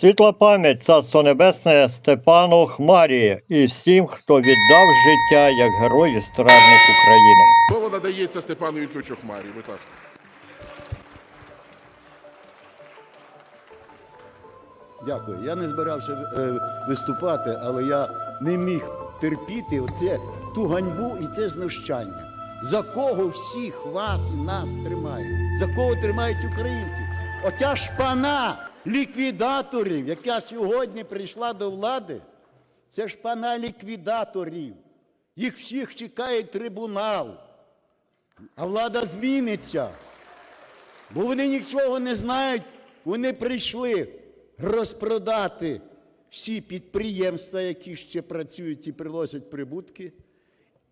Світла пам'ять Царство Небесне Степану Хмарі і всім, хто віддав життя як герой і страдник України. Слово надається Степану Юрійовичу Хмарі, будь ласка. Дякую. Я не збирався е, виступати, але я не міг терпіти оце, ту ганьбу і це знущання. За кого всіх вас і нас тримають? За кого тримають українців? Оця шпана ліквідаторів, яка сьогодні прийшла до влади, це шпана ліквідаторів. Їх всіх чекає трибунал. А влада зміниться. Бо вони нічого не знають, вони прийшли розпродати всі підприємства, які ще працюють і приносять прибутки,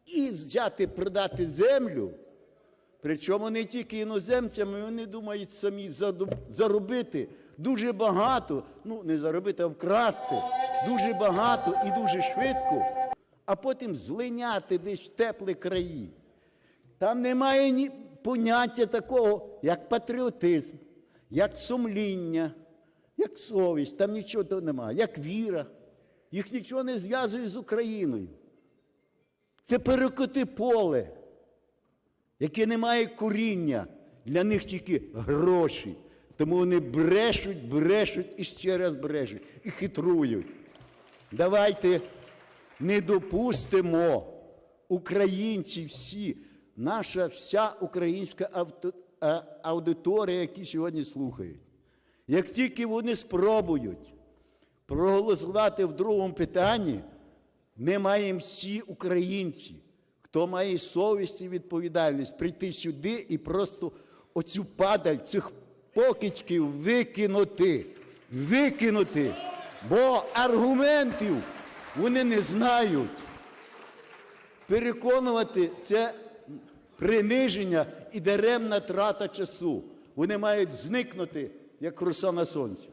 і взяти продати землю. Причому не тільки іноземцями, вони думають самі заробити дуже багато, ну не заробити, а вкрасти дуже багато і дуже швидко, а потім злиняти десь в теплі краї. Там немає ні поняття такого, як патріотизм, як сумління, як совість. Там нічого того немає, як віра. Їх нічого не зв'язує з Україною. Це перекоти поле, яке не має коріння. Для них тільки гроші. Тому вони брешуть, брешуть і ще раз брешуть. І хитрують. Давайте не допустимо українці всі, наша вся українська аудиторія, які сьогодні слухають. Як тільки вони спробують проголосувати в другому питанні, ми маємо всі українці, хто має совість і відповідальність, прийти сюди і просто оцю падаль цих покидьків викинути. Викинути. Бо аргументів вони не знають. Переконувати це приниження і даремна трата часу. Вони мають зникнути, як роса на сонці.